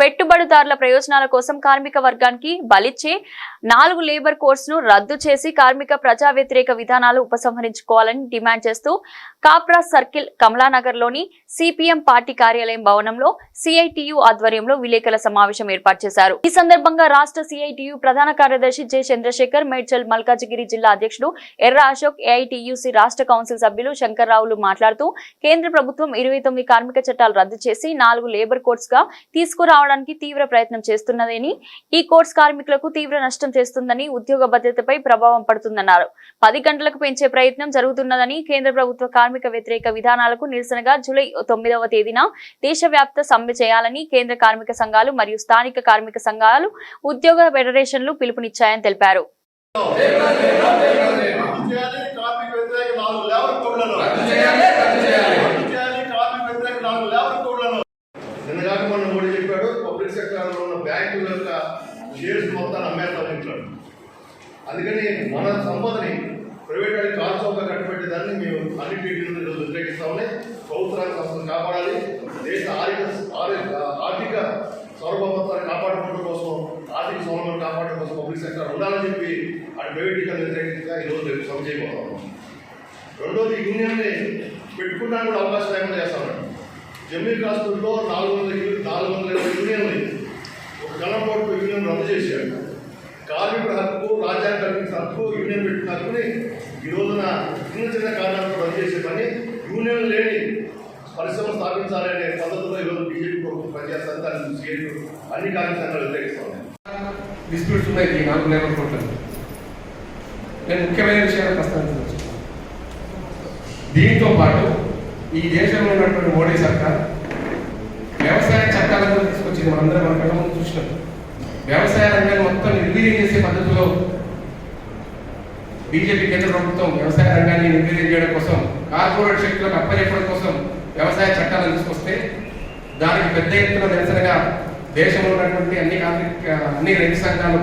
పెట్టుబడిదారుల ప్రయోజనాల కోసం కార్మిక వర్గానికి బలిచ్చే నాలుగు లేబర్ కోడ్స్ను రద్దు చేసి కార్మిక ప్రజా వ్యతిరేక విధానాలు ఉపసంహరించుకోవాలని డిమాండ్ చేస్తూ కాప్రా సర్కిల్ కమలానగర్లోని సిపిఎం పార్టీ కార్యాలయం భవనంలో సిఐటియు ఆధ్వర్యంలో విలేకరుల సమావేశం ఏర్పాటు చేశారు. ఈ సందర్భంగా రాష్ట్ర సిఐటియు ప్రధాన కార్యదర్శి జె చంద్రశేఖర్ మేడ్చల్ మల్కాజిగిరి జిల్లా అధ్యక్షుడు ఎర్ర అశోక్ ఏఐటియుసి రాష్ట్ర కౌన్సిల్ సభ్యులు శంకర్రావులు మాట్లాడుతూ కేంద్ర ప్రభుత్వం ఇరవై తొమ్మిది కార్మిక చట్టాలు రద్దు చేసి నాలుగు లేబర్ కోడ్స్గా తీసుకురావడానికి తీవ్ర ప్రయత్నం చేస్తున్నదని ఈ కోర్స్ కార్మికులకు తీవ్ర నష్టం చేస్తుందని ఉద్యోగ భద్రతపై ప్రభావం పడుతుందన్నారు. పది గంటలకు పెంచే ప్రయత్నం జరుగుతున్నదని కేంద్ర ప్రభుత్వ కార్మిక వ్యతిరేక విధానాలకు నిరసనగా జూలై తొమ్మిదవ తేదీన దేశవ్యాప్త సమ్మె చేయాలని కేంద్ర కార్మిక సంఘాలు మరియు స్థానిక కార్మిక సంఘాలు ఉద్యోగ ఫెడరేషన్లు పిలుపునిచ్చాయని తెలిపారు. కార్మిక వ్యతిరేక నాలుగు లేబర్ కోడ్లను రద్దు చేయాలి కార్మిక వ్యతిరేక నాలుగు లేబర్ కోడ్లను నిన్నగాక మొన్న మోడీ చెప్పాడు పబ్లిక్ బ్యాంకు యొక్క షేర్స్ మొత్తాన్ని అమ్మేస్తా ఉంటాడు. అందుకని మన సంపదని ప్రైవేట్ వాడికి కాల్చోక కట్టబెట్టేదాన్ని మేము అన్ని టీడీలు ఈరోజు వ్యతిరేకిస్తా ఉన్నాయి. ప్రభుత్వాన్ని సంస్థను కాపాడాలి. దేశ ఆర్థిక ఆర్థిక సార్వభౌమత్వాన్ని కాపాడుకోవడం కోసం ఆర్థిక స్వామ్యం కాపాడడం కోసం పబ్లిక్ సెక్టర్ ఉండాలని చెప్పి అటు ప్రైవేటీకరణ వ్యతిరేకంగా ఈరోజు రేపు సమ చేయబోతున్నాం. రెండోది యూనియన్ని పెట్టుకున్నా కూడా అవకాశం లేకుండా చేస్తామండి జమ్మూ కాశ్మీర్లో నాలుగు వందల యూ- నాలుగు వందల ఇరవై యూనియన్లు ఒక గణపోటు యూనియన్ రద్దు చేశాడు కార్మికుల హక్కు రాజ్యాంగ కల్పించిన యూనియన్ పెట్టుకుని ఈ రోజున చిన్న చిన్న కారణాలతో పనిచేసే చేసే పని యూనియన్ లేని పరిశ్రమ స్థాపించాలనే పద్ధతిలో ఈరోజు బీజేపీ ప్రభుత్వం పనిచేస్తుంది. దాన్ని సీఎం అన్ని కార్మిక సంఘాలు వ్యతిరేకిస్తా ఉన్నాయి డిస్ప్యూట్స్ ఉన్నాయి నాలుగు లేబర్ నేను ముఖ్యమైన విషయాన్ని ప్రస్తావించవచ్చు దీంతో పాటు ఈ దేశంలో ఉన్నటువంటి మోడీ సర్కార్ వ్యవసాయ చట్టాలను తీసుకొచ్చింది మనందరం మన కళ్ళ ముందు చూసినాం వ్యవసాయ రంగాన్ని మొత్తం నిర్వీర్యం చేసే పద్ధతిలో బీజేపీ కేంద్ర ప్రభుత్వం వ్యవసాయ రంగాన్ని నిర్వీర్యం చేయడం కోసం కార్పొరేట్ శక్తులకు అప్పచెప్పడం కోసం వ్యవసాయ చట్టాలను తీసుకొస్తే దానికి పెద్ద ఎత్తున నిరసనగా దేశంలో ఉన్నటువంటి అన్ని అన్ని రైతు సంఘాలు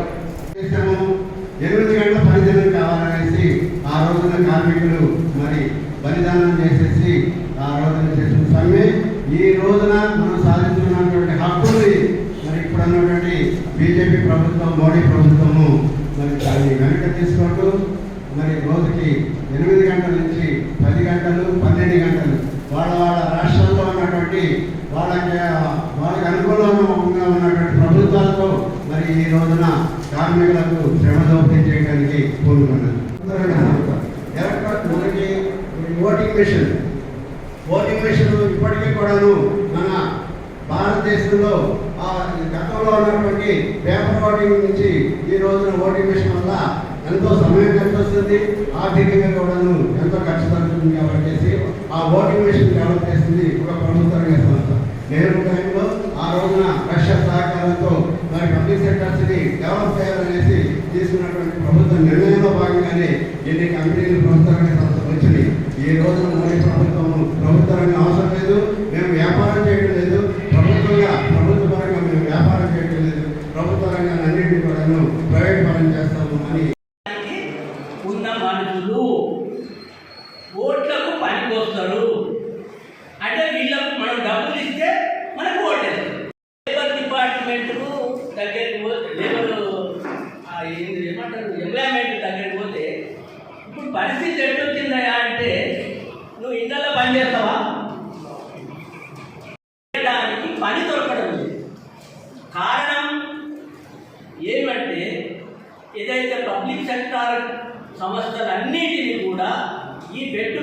ఎనిమిది గంటల పనిదినం కావాలనేసి ఆ రోజున కార్మికులు మరి బలిదానం చేసేసి ఆ రోజున చేసిన సమ్మె ఈ రోజున మనం సాధించుకున్నటువంటి హక్కుల్ని మరి ఇప్పుడు అన్నటువంటి బీజేపీ ప్రభుత్వం మోడీ మరి దాన్ని వెనక తీసుకుంటూ మరి నుంచి ఎనిమిది గంటల నుంచి పది గంటలు పన్నెండు గంటలు. వాళ్ళ వాళ్ళ రాష్ట్రంలో ఉన్నటువంటి వాళ్ళకి వాళ్ళకి అనుకూలంగా ఉన్నటువంటి ప్రభుత్వాలతో మరి ఈ రోజున కార్మికులకు శ్రమ దోపిడీ చేయడానికి కోరుకున్నాను ఎలక్ట్రానిక్ మనకి ఓటింగ్ మిషన్ ఓటింగ్ మిషన్ ఇప్పటికీ కూడాను మన భారతదేశంలో ఆ గతంలో ఉన్నటువంటి పేపర్ ఓటింగ్ నుంచి ఈ రోజున ఓటింగ్ మిషన్ వల్ల ఎంతో సమయం ఖర్చు వస్తుంది ఆర్థికంగా కూడాను ఎంతో ఖర్చు తగ్గుతుంది కాబట్టి ఆ ఓటింగ్ మిషన్ డెవలప్ చేసింది ఒక ప్రభుత్వ సంస్థ. నేను టైంలో ఆ రోజున రష్యా సహకారంతో మరి పబ్లిక్ సెక్టర్స్ని డెవలప్ చేయాలనేసి తీసుకున్నటువంటి ప్రభుత్వ నిర్ణయంలో భాగంగానే ఎన్ని కంపెనీలు ప్రభుత్వ సంస్థలు వచ్చినాయి ఈ రోజున మోడీ ప్రభుత్వం రంగం అవసరం లేదు మేము వ్యాపారం చేయడం లేదు ప్రభుత్వంగా ప్రభుత్వ పరంగా మేము వ్యాపారం చేయడం లేదు ప్రభుత్వ రంగాన్ని అన్నింటినీ కూడాను ప్రైవేట్ పరం చేస్తాము అని ఉన్న మనుషులు ఓట్లకు పనికొస్తారు. అంటే వీళ్ళకు మనం డబ్బులు ఇస్తే మనకు ఓటేస్తారు. లేబర్ డిపార్ట్మెంట్కు దగ్గరికి పోతే లేబర్ ఏమంటారు ఎంప్లాయ్మెంట్ దగ్గరికి పోతే ఇప్పుడు పరిస్థితి ఎట్టొచ్చిందయా అంటే నువ్వు ఇంట్లో పని చేస్తావా? చేయడానికి పని దొరకడం లేదు. కారణం ఏమంటే ఏదైతే పబ్లిక్ సెక్టార్ సంస్థలన్నిటినీ కూడా ఈ బెడ్